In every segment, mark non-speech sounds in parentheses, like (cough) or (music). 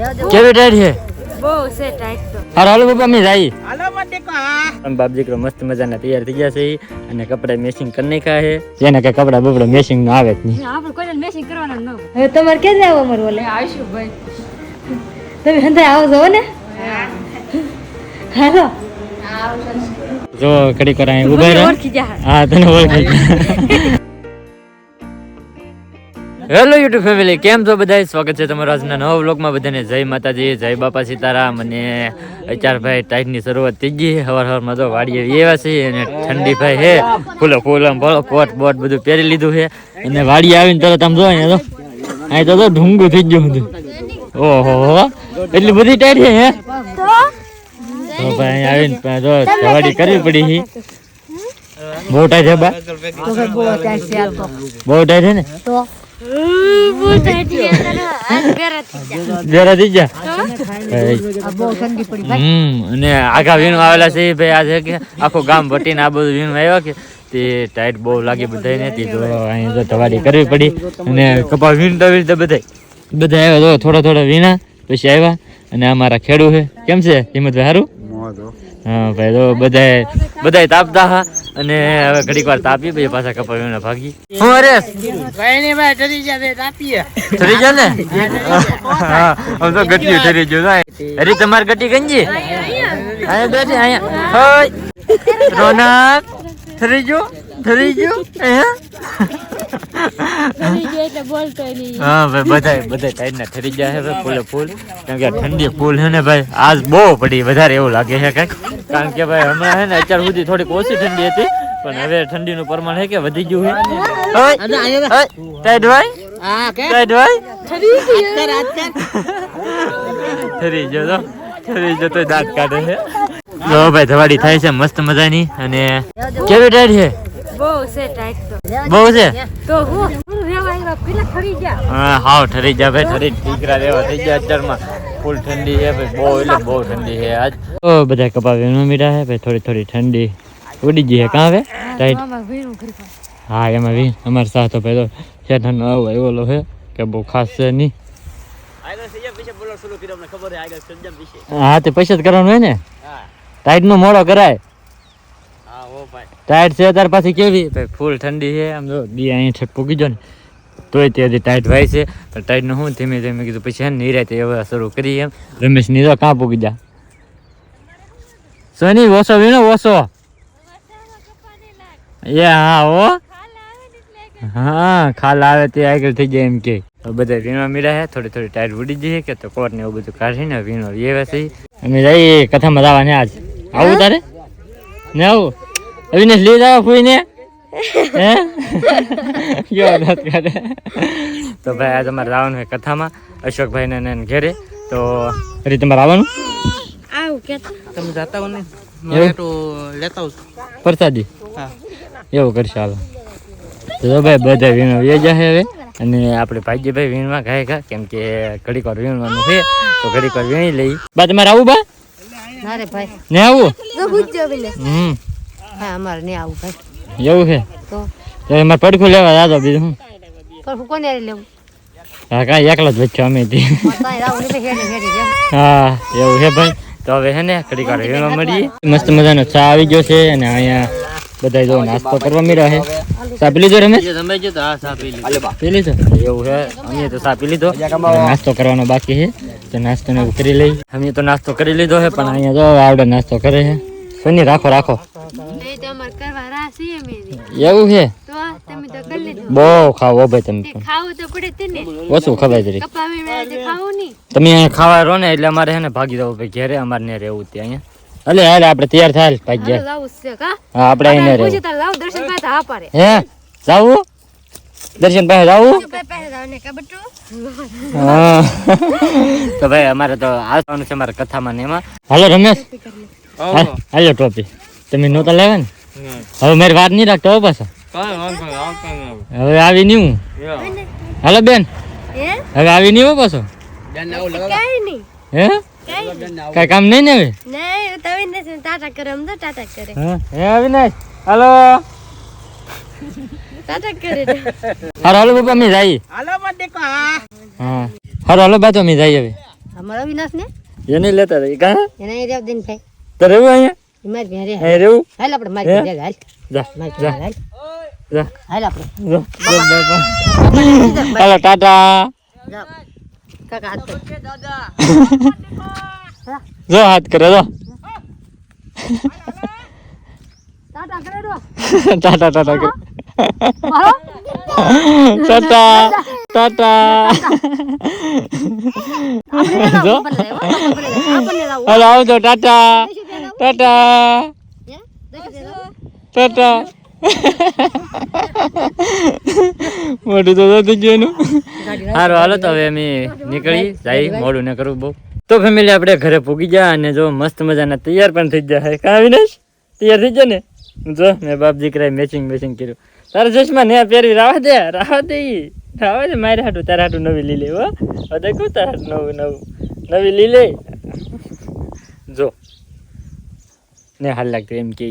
કેવી ટાઈટ છે? બહુ છે ટાઈટ તો. હારો હાલો બાપા અમે જાય. હાલો મત કા હા. આમ બાપ મસ્ત મજાના તૈયાર થઈ ગયા છે અને કપડા મેચિંગ કરી નાખ્યા છે. જેને કે કપડા બપડા મેચિંગ ના આવે જ નહીં. આપણે કોઈ મેચિંગ કરવાનો ન હવે તમારે કે જાવ અમારું ઓલે? આવીશું ભાઈ. તમે હંધા આવજો ને. હાલો. જો કડી કરાય ઊભા રહે. હા તને ઓળખી હેલો યુટ્યુબ ફેમિલી કેમ છો બધા સ્વાગત છે તમારા આજના નવા વ્લોગમાં બધાને. જય માતાજી જય બાપા સીતારામ. અને ચાર ભાઈ ટાઈટની શરૂઆત થઈ ગઈ હવાર હવારમાં તો વાડીએ એવા છે અને ઠંડી ભાઈ હે ફૂલો ફૂલો ફળો કોટ બોટ બધું પહેરી લીધું છે. અને વાડી આવીને તરત આમ જો અહીંયા તો અહીં તો ઢુંગું થઈ ગયું બધું ઓહો એટલી બધી ટાઈટ છે હે? તો ભાઈ અહીં આવીને જો વાડી કરવી પડી ટાઈટ છે બા? બહુ ટાઈટ છે ને? બહુ અને આખા વીણું આવેલા છે ભાઈ આજે કે આખું ગામ ભટીને આ બધું વીણું આવ્યા કે તે ટાઈટ બહુ લાગી બધા નથી તો અહીં તો કરવી પડી. અને કપા વીણતા વીણતા બધા બધા આવ્યા. તો થોડા થોડા વીણા પછી આવ્યા. અને અમારા ખેડૂ છે. કેમ છે? હિંમતભાઈ સારું હા. ભાઈ તો બધાય બધાય તાપતા હા. અને હવે ઘડીક વાર તાપી પછી પાછા કપા વીણા ભાગી શું અરે? ભાઈ ભાઈ ડરી જાય તાપીએ. ઠરી જા ને? હા. આમ તો ગટી ઠરી ગયો થાય અરે તમાર ગટી ગંજી અહીંયા બેઠી અહીંયા. હોય રોનક ઠરી ગયો? ગયો? હા? ભાઈ બધાય બધાય ટાઈડના ઠરી ગયા છે ભાઈ ફૂલે ફૂલ. કારણ કે ઠંડી ફૂલ છે ને ભાઈ આજ બહુ પડી વધારે એવું લાગે છે કંઈક. કારણ કે ભાઈ હમણાં છે ને અત્યાર સુધી થોડીક ઓછી ઠંડી હતી પણ હવે ઠંડીનું પ્રમાણ છે કે વધી ગયું છે. ટાઈડ ભાઈ? હા ટાઈડ ભાઈ? ઠરી ગયો તો ઠરી ગયો તો દાંત કાઢે છે. જો ભાઈ ધવાડી થાય છે મસ્ત મજાની અને કેવી ટાઈડ છે? બહુ છે ટાઈટ તો બહુ છે? તો હું હું રેવા પેલા ખરી જા હા હાવ ઠરી જા ભાઈ ઠરી ઠીકરા રહેવા થઈ ગયા અત્યારમાં. ફૂલ ઠંડી છે ભાઈ બહુ એટલે બહુ ઠંડી છે આજ. તો બધા કપા વીણવા મીડા છે ભાઈ થોડી થોડી ઠંડી. ઉડી ગઈ છે કાં હવે? ટાઈટ હા એમાં વીણ. અમારે સાથે પેલો છે શેઠાનો આવો એવો છે કે બહુ ખાસ છે નહીં. હા તે પૈસા જ કરવાનું હોય ને? ટાઈટ નો મોડો કરાય. ટાઈટ છે તાર પાછી કેવી? ફૂલ ઠંડી છે. આમ જો, બી અહીં છેક પૂકી જો ને, તોય તે હજી ટાઈટ ભાઈ છે. પણ ટાઈટનું ધીમે ધીમે કીધું, પછી હે નિરાતે હવે શરૂ કરી એમ. રમેશ નીરો કાં પૂકી જા? સોની, ઓછો વીણો, ઓછો. એ હા ઓ હા, ખાલ આવે તે આગળ થઈ જાય એમ કે. બધા વીણવા મળ્યા છે. થોડી થોડી ટાયર ઉડી જઈએ કે તો કોટ ને એવું બધું કાઢીને વીણો એ છે અમે જઈએ, કથામાં જવાને આજ. આવું તારે? ને આવું? અવિનાશ લઈ જાવ ફૂઈને (laughs) હે? કેવો કાઢે તો ભાઈ આજે અમારે રાવણ છે કથામાં અશોકભાઈ ને એને ઘેરે. તો અરે તમારે આવવાનું આવું કે તમે જાતા હો ને? એવું? તો લેતા આવું પ્રસાદી? હા. એવું કરશે હાલો. તો ભાઈ બધા વીણ વેજા છે હવે. અને આપણે ભાઈજીભાઈ વીણવા ગાય ગા કેમ કે ઘડીક વાર વીણવાનું છે તો ઘડીક વાર વીણી લઈ બા તમારે આવું બા? ના રે ભાઈ. ને આવું? હમ. હા અમારે નહીં આવું ભાઈ. એવું છે? તો? એમાં પડખું લેવા દાદો બીજું હું પડખું કોને લેવું? હા કાંઈ એકલા જ વચ્ચે અમે ને હા એવું છે ભાઈ? તો હવે છે ને ઘડી કાઢ વીણવા મળીએ. મસ્ત મજાનો ચા આવી ગયો છે અને અહીંયા બધા જો નાસ્તો કરવા મળ્યા છે. ચા પી લીધો રમેશ? તમે જો તો હા સા પી લીધું. પી લીધો? એવું છે અમે તો ચા પી લીધો. નાસ્તો કરવાનો બાકી છે. તો નાસ્તો ને કરી લઈ અમે તો નાસ્તો કરી લીધો છે પણ અહીંયા જો આવડે નાસ્તો કરે છે. સોની રાખો રાખો. એવું છે? બહુ ખાવો ભાઈ તમે ઓછું ખવાય જરી તમે અહીંયા ખાવા રહો ને એટલે અમારે છે ને ભાગી જવું ભાઈ. ઘેરે અમારે ને રહેવું ત્યાં અહીંયા. અલે હાલ આપણે તૈયાર થાય ભાઈ ગયા હા આપણે અહીંયા રહેવું. દર્શન પાસે હા? જાવું? દર્શન પાસે જાવું? તો ભાઈ અમારે તો આવવાનું છે અમારા કથામાં ને એમાં. હાલો રમેશ. હાલ- હાલો ટોપી. તમે નહોતા લેવા ને? હવે મારી વાત નહીં રાખતો હવે પાછો. હવે. આવી નહીં હું. હાલો બેન. હવે આવી નહીં હો પાછો. કઈ હે? કઈ કામ નહીં ને હવે? નહીં તમે નથી ટાટા કરે આમ ટાટા કરે. હે? અવિનાશ હાલો. ટાટા કરે હારો હાલો બાપા અમે જઈએ. હાલો દેખો હા. હા. હાલો બા તો અમે જઈએ હવે. અમારો અવિનાશ ને? એને લેતા રહી કાં? એને તો અહીંયા? મારી ઘરે અહીં રહેવું હાલ આપણે મારી હે? ઘરે હાલ. જા મારી ઘરે હાલ. જા. હાલ આપણે. જો, જો હાલો ટાટા. કાકા હાથ કર. (laughs) જો હાથ કરે જો. ટાટા કરે દો (laughs) ટાટા ટાટા કરે. ટાટા ટાટા. હાલો આવજો ટાટા. ટાટા. દેખી ટાટા. મોટું તો થઈ ગયું એનું. સારું હાલો તો હવે અમે નીકળી, જાય મોડું ને કરવું બહુ. તો ફેમિલી, આપણે ઘરે પૂગી ગયા અને જો મસ્ત મજાના તૈયાર પણ થઈ ગયા કાં વિનેશ? તૈયાર થઈ ગયા ને? જો, મેં બાપ દીકરાએ મેચિંગ મેચિંગ કર્યું. તારા ચશ્મા ને પહેરી રાવા દે રાવા દે. રાવા દે, મારે હાટું, તારા હાટું નવી લીલે હો. કહું તારા હાટું નવું નવું. નવી લઈ જો ને હાલ લાગતું એમ કે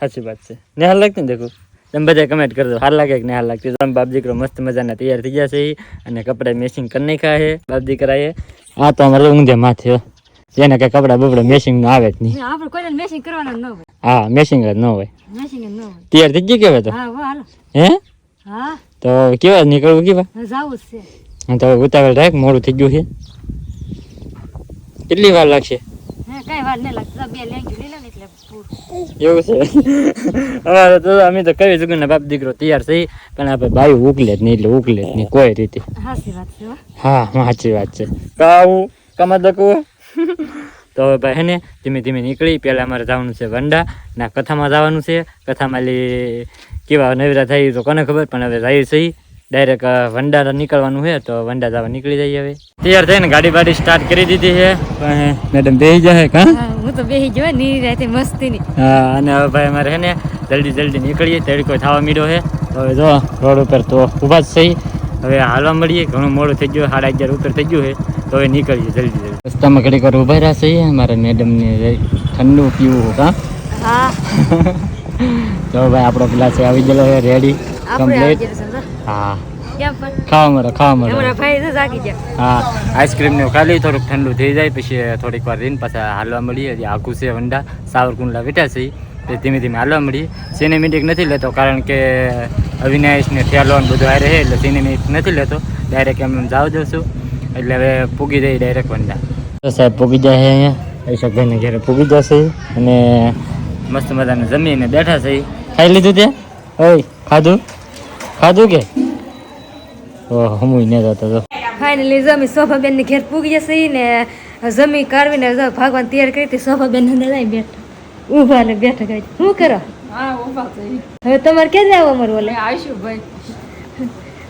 સાચી વાત છે. ને હાલ લાગતી ને દેખો? તમે બધા કમેન્ટ કરજો. હાલ લાગે કે ને હાલ લાગતી. તમે બાપ દીકરો મસ્ત મજાના તૈયાર થઈ ગયા છે અને કપડા મેચિંગ કરી નાખ્યા છે. બાપ દીકરાએ. આ તો અમારે ઊંધે માથે જેને કઈ કપડા બપડા મેચિંગ આવે જ નહીં. આપણે કોઈને મેસિંગ કરવાનું ન હોય. હા મેચિંગ જ ન હોય. મેસિંગ ન હોય. તૈયાર થઈ ગયું કેવાય તો? હા હાલો. હે? હા. તો કેવા નીકળવું કેવા જાવું છે. તો ઉતાવળ રાખ મોડું થઈ ગયું છે. કેટલી વાર લાગશે? કઈ વાર નહીં લાગતી. બે લેંગી લઈ લે ને એટલે એવું છે? અમારે તો અમે તો કઈ જગ્યા બાપ દીકરો તૈયાર થઈ પણ આપણે બાયું ઉકલે જ નહીં એટલે ઉકલે જ નહીં કોઈ રીતે. હાસી વાત છે હા. સાચી વાત છે. કાવું કમા દકવું તો હવે ભાઈ ને ધીમે ધીમે નીકળી. પહેલાં અમારે જવાનું છે વંડા ના કથામાં જવાનું છે. કથામાં લી કેવા નવરા થાય તો કોને ખબર પણ હવે જાય છે ડાયરેક્ટ વંડા નીકળવાનું છે તો વંડા જવા નીકળી જઈએ હવે. તૈયાર થઈને ગાડી બાડી સ્ટાર્ટ કરી દીધી છે. મેડમ બેસી જાય કા? હું તો બેહી જવા ની રાતે મસ્તી ની હા અને હવે ભાઈ અમારે છે ને જલ્દી જલ્દી નીકળીએ તડકો થવા મીડો છે. તો હવે જો રોડ ઉપર તો ઊભા જ થઈ હવે હાલવા મળીએ ઘણું મોડું થઈ ગયું સાડા અગિયાર ઉપર થઈ ગયું છે તો હવે નીકળીએ જલ્દી જલ્દી. રસ્તામાં ઘડીક વાર ઊભા રહ્યા છીએ મારા મેડમને ઠંડુ પીવું કાં? હા. (laughs) તો ભાઈ આપણો ગ્લાસ આવી ગયેલો છે રેડી કમ્પ્લીટ. હા. ખાવા મળે ખાવા મળે. અમારા ભાઈ તો જાગી ગયા. હા આઈસ્ક્રીમ ને ખાલી થોડુંક ઠંડુ થઈ જાય પછી થોડીક વાર રહીને પાછા હાલવા મળીએ. હજી આખું છે વંડા સાવરકુંડલા બેઠા છે તે ધીમે ધીમે હાલવા મળીએ. સિનેમેટિક નથી લેતો કારણ કે અવિનાશ ને ઠેલો ને બધું આ રહે એટલે સિનેમેટિક નથી લેતો. ડાયરેક્ટ એમ જાવ દઉં છું. એટલે હવે પૂગી જાય ડાયરેક્ટ વંડા. તો સાહેબ પૂગી જાય છે અહીંયા? ઐશકભાઈને ઘેરે પૂગી જશે. અને મસ્ત મજાને જમીને બેઠા છે ખાઈ લીધું તે? ઓય ખાધું? ખાધું કે? હમુય ને જતો તો. ફાઇનલી જમી શોભાબેનની ઘેર પૂગી જશે ને જમી કાઢવીને ભગવાન તૈયાર કરી હતી શોભાબેન ને લઈ બેઠા. ઊભા ને બેઠા કરી શું કરો? હવે તમારે ક્યાં જાવ અમારું ઓલે? આવીશું ભાઈ.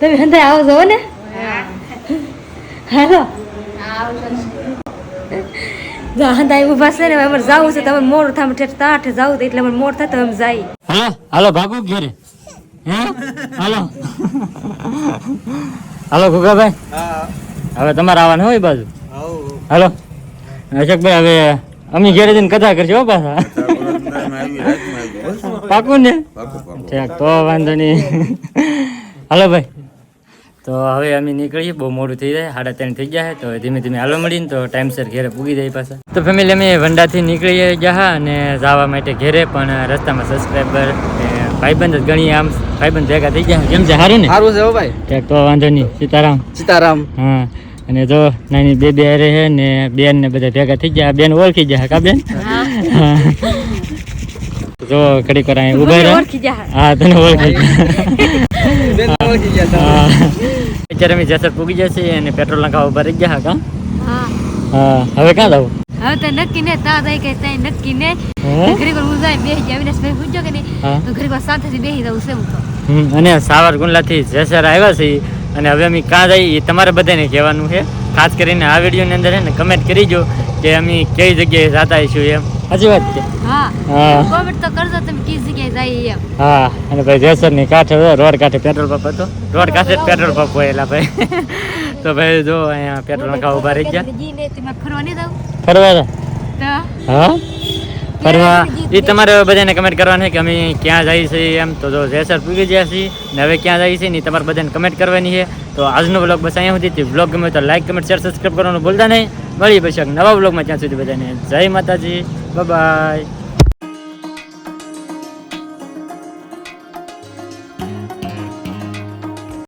તમે હંધા આવજો હો ને. હાલો. જા હંધા ઊભા છે ને અમારે જવું છે તમે મોડું થાય ઠેઠ આઠે જવું એટલે અમારે મોડ થાય તો અમે જાય હાલો હાલો ભાગો ઘેરે. હે હાલો. હાલો ગુગાભાઈ હવે તમારે આવવાનું હોય બાજુ? હાલો. અશોકભાઈ હવે અમે ઘેરે જઈને કથા કરજો હો પાછા. પાકું ને? ઠીક તો વાંધો નહીં. હાલો ભાઈ. તો હવે અમે નીકળીએ બહુ મોડું થઈ જાય સાડા ત્રણ થઈ ગયા તો ધીમે ધીમે હાલો મળીને તો ટાઈમસર ઘેરે પૂગી જાય પાછા. તો ફેમિલી અમે વંડાથી નીકળી ગયા અને જવા માટે ઘેરે પણ રસ્તામાં સબસ્ક્રાઈબર ભાઈબંધ જ ગણી આમ. ભાઈબંધ ભેગા થઈ ગયા. કેમ છે? સારું ને? સારું છે હો ભાઈ. ઠીક તો વાંધો નહીં. સીતારામ. સીતારામ. હા. અને જો નાની બે બે રહે ને બેન ને બધા ભેગા થઈ ગયા. બેન ઓળખી ગયા કા બેન? હા. જો ઘડીક વાર અહીં ઊભા રહ્યા હા તને ઓળખી ગયા. અત્યારે અમે જેસર પૂગી જશે અને પેટ્રોલ નાખવા ઊભા રહી ગયા કા? હા. હા. હવે ક્યાં જવું? હવે તો નક્કી ને તા જાય કે ત્યાં નક્કી ને? ઘડીક હું જાય જાય અવિનાશ ભાઈ પૂછજો કે નહીં તો ઘડીક શાંતિથી બેસી જવું છે હું તો. અને સાવરકુંડલાથી જેસર આવ્યા છે અને હવે અમે ક્યાં જઈએ એ તમારે બધાને કહેવાનું છે. ખાસ કરીને આ વિડીયોની અંદર છે ને કમેન્ટ કરીજો કે અમે કઈ જગ્યાએ જતા હશું એમ. સાચી વાત છે હા. કોમેન્ટ તો કરજો તમે કઈ જગ્યાએ જાય એમ. હા અને ભાઈ જેસરની કાંઠે રોડ કાંઠે પેટ્રોલ પંપ હતો. રોડ કાંઠે પેટ્રોલ પંપ હોય એલા ભાઈ. તો ભાઈ જો અહીંયા પેટ્રોલ નખાવા ઊભા રહી ગયા. ફરવા હા? ફરવા? એ તમારે બધાને કમેન્ટ કરવાની છે કે અમે ક્યાં જઈએ છીએ એમ. તો જો જેસર પૂગી ગયા છીએ ને હવે ક્યાં જઈએ છીએ ને તમારે બધાને કમેન્ટ કરવાની છે. તો આજનો બ્લોગ બસ અહીંયા સુધી બ્લોગ ગમે તો લાઈક કમેન્ટ શેર સબસ્ક્રાઈબ કરવાનું ભૂલતા નહીં. મળીએ પછી નવા બ્લોગમાં ત્યાં સુધી બધાને. જય માતાજી. બાય